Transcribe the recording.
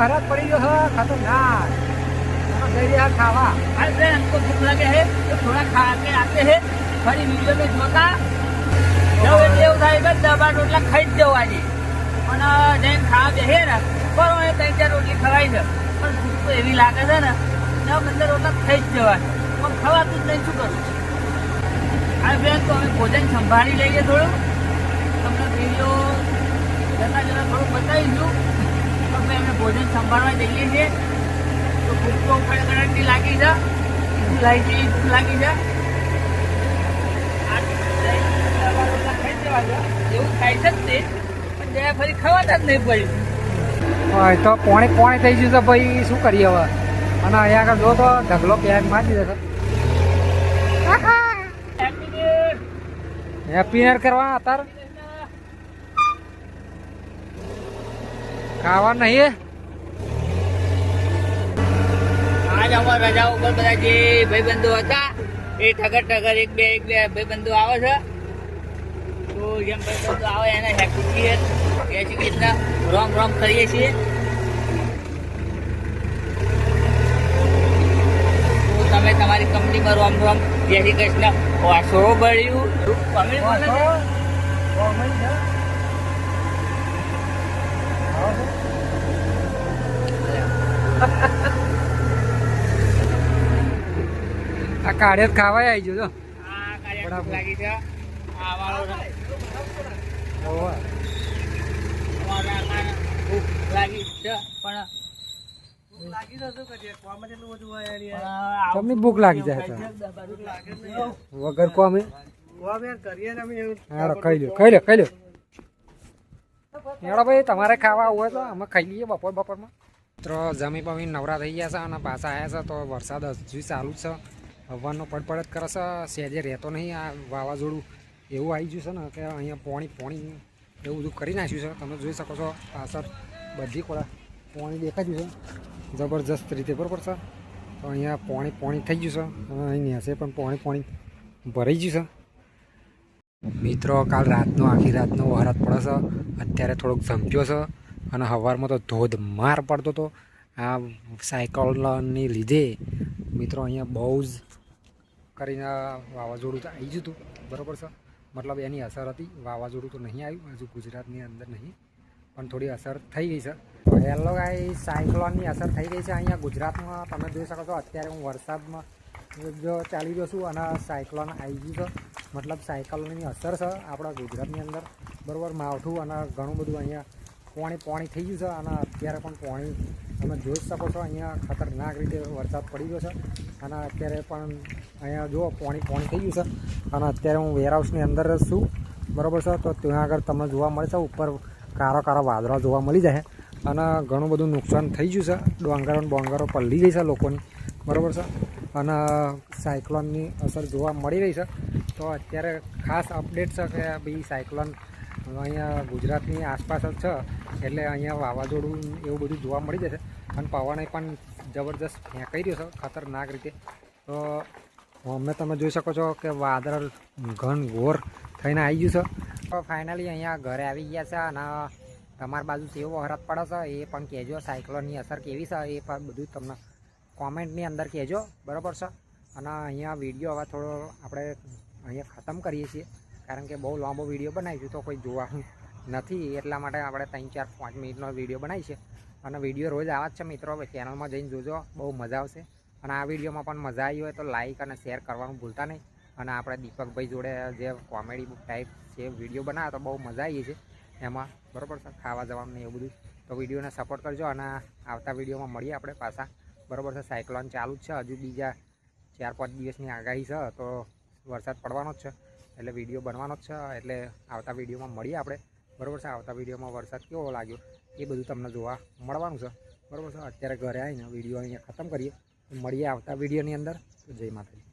વહરાત પડી ગયો છે ખતરનાક તમે જઈ રહ્યા ખાવા अरे फ्रेंड हमको भूख लगे है तो थोड़ा खा के आते हैं फरी वीडियो में જોતા જવું એટલે એવું થાય કે દબા રોટલા ખાઈ જ જવું આજે પણ જઈને ખાવા બેસે ને બરો એ ત્રણ ચાર રોટલી ખવાય છે પણ ભૂખ તો એવી લાગે છે ને નવ પંદર રોટલા ખાઈ જ જવાય પણ ખવાતું જ નહીં શું કરું આ ફ્રેન્ડ તો અમે ભોજન સંભાળી લઈએ થોડું તમને વિડીયો જતા જતા થોડું બતાવીશું અમે એમને ભોજન સંભાળવા જઈએ છીએ. તો ભૂખ તો ખડખડાટની લાગી છે. ભૂખ લાગી છે ખાઈ જ તે પણ જયા ફરી ખવાતા જ નહીં પડ્યું હોય તો પોણે પોણે થઈ ગયું છે ભાઈ શું કરીએ હવે? અને અહીંયા આગળ જો તો ઢગલો પેક મારી Happy હેપી નેર કરવા અત્યારે ખાવા નહીં આજ અમારે રજા ઉપર બધા જે ભાઈબંધો હતા. એ ઠગર ઠગર એક બે એક બે ભાઈબંધો આવે છે. તો જેમ ભાઈબંધો આવે એને હેપી છીએ એસી રીતના રોમ રોમ કરીએ છીએ. તમે તમારી કંપનીમાં રોમ રોમ. જય શ્રી કૃષ્ણ. વાસો બળ્યું કોમેડી બોલે છે આ કાઢે જ ખાવા આવી ગયો જો. ભૂખ લાગી છે આ વાળો ઓવે. અમારા કાને ભૂખ લાગી છે પણ તમને ભૂખ લાગી જાય તો. વગર કો અમે ખાઈ લ્યો ખાઈ લ્યો હેડો ભાઈ તમારે ખાવા આવું હોય તો અમે ખાઈ લઈએ બપોર બપોરમાં મિત્રો જમી પમી નવરા થઈ ગયા છે અને પાછા આવ્યા છે તો વરસાદ હજુ ચાલુ જ છે. હવાનો પડપડ જ કરે છે. સહેજે રહેતો નહીં આ વાવાઝોડું. એવું આવી ગયું છે ને કે અહીંયા પોણી પોણી એવું બધું કરી નાખ્યું છે. તમે જોઈ શકો છો પાછળ બધી કોળા પોણી દેખાડ્યું છે. જબરજસ્ત રીતે બરોબર છે. તો અહીંયા પોણી પોણી થઈ ગયું છે. અહીં નેસે પણ પોણી પોણી ભરાઈ ગયું છે. મિત્રો, કાલ રાતનો, આખી રાતનો વરસાદ પડે છે. અત્યારે થોડોક ઝંપ્યો છે. અને સવારમાં તો ધોધમાર પડતો હતો. આ સાયકલની લીધે મિત્રો, અહીંયા બહુ જ કરીને વાવાઝોડું તો આવી ગયું હતું. બરાબર છે? મતલબ એની અસર હતી. વાવાઝોડું તો નહીં આવ્યું, હજુ ગુજરાતની અંદર નહીં. પણ થોડી અસર થઈ ગઈ છે. હેલો ગાઈ સાયક્લોનની અસર થઈ ગઈ છે અહીંયા ગુજરાતમાં. તમે જોઈ શકો છો, અત્યારે હું વરસાદમાં જો ચાલી રહ્યો છું અને સાયક્લોન આવી ગયું છે. મતલબ સાયકલોનની અસર છે આપણા ગુજરાતની અંદર. બરાબર, માવઠું અને ઘણું બધું અહીંયા પોણી પોણી થઈ ગયું છે અને અત્યારે પણ પોણી તમે જોઈ શકો છો, અહીંયા ખતરનાક રીતે વરસાદ પડી ગયો છે. અને અત્યારે પણ અહીંયા જુઓ, પોણી પોણી થઈ ગયું છે. અને અત્યારે હું વેરહાઉસની અંદર જ છું. બરાબર છે? તો ત્યાં આગળ તમને જોવા મળે છે, ઉપર કારો કારો વાદળો જોવા મળી જાય. અને ઘણું બધું નુકસાન થઈ ગયું છે. ડોંગરો ડોંગરો પલળી ગઈ છે લોકોની. બરાબર છે? અને સાયક્લોનની અસર જોવા મળી રહી છે. તો અત્યારે ખાસ અપડેટ છે કે ભાઈ સાયક્લોન અહીંયા ગુજરાતની આસપાસ જ છે, એટલે અહીંયા વાવાઝોડું એવું બધું જોવા મળી જશે. અને પવને પણ જબરજસ્ત ફેંકાઈ રહ્યો છે, ખતરનાક રીતે. તો અમે તમે જોઈ શકો છો કે વાદળ ઘન ઘોર થઈને આવી ગયું છે. તો ફાઇનલી અહીંયા ઘરે આવી ગયા છે અને તમારી બાજુ કેવો વરસાદ પડે છે એ પણ કહેજો. સાયક્લોનની અસર કેવી છે એ પણ બધું તમને કોમેન્ટની અંદર કહેજો. બરાબર છે? અને અહીંયા વીડિયો હવે થોડો આપણે અહીંયા ખતમ કરીએ છીએ. કારણ કે બહુ લાંબો વીડિયો બનાવીશું તો કોઈ જોવાનું નથી. એટલા માટે આપણે ત્રણ, ચાર, પાંચ મિનિટનો વીડિયો બનાવી છે. અને વીડિયો રોજ આવા જ છે મિત્રો. ચેનલમાં જઈને જોજો. બહુ મજા આવશે. અને આ વિડીયોમાં પણ મજા આવી હોય તો લાઇક અને શેર કરવાનું ભૂલતા નહીં. અને આપણે દીપકભાઈ જોડે જે કોમેડી બુક ટાઈપ છે વીડિયો બનાવે તો બહુ મજા આવી છે. એમાં બરાબર છે, ખાવા જવાનું એવું બધું. તો વિડીયોને સપોર્ટ કરજો અને આવતા વિડીયોમાં મળીએ આપણે પાછા. બરાબર છે સાયક્લોન ચાલુ જ છે. હજુ બીજા ચાર, પાંચ દિવસની આગાહી છે, તો વરસાદ પડવાનો જ છે. એટલે વીડિયો બનવાનો જ છે, એટલે આવતા વિડીયોમાં મળીએ આપણે. બરાબર છે, આવતા વિડીયોમાં વરસાદ કેવો લાગ્યો, એ બધું તમને જોવા મળવાનું છે. બરાબર છે, અત્યારે ઘરે આવીને વીડિયો અહીંયા ખતમ કરીએ. મળીએ આવતા વિડીયોની અંદર. જય માતાજી.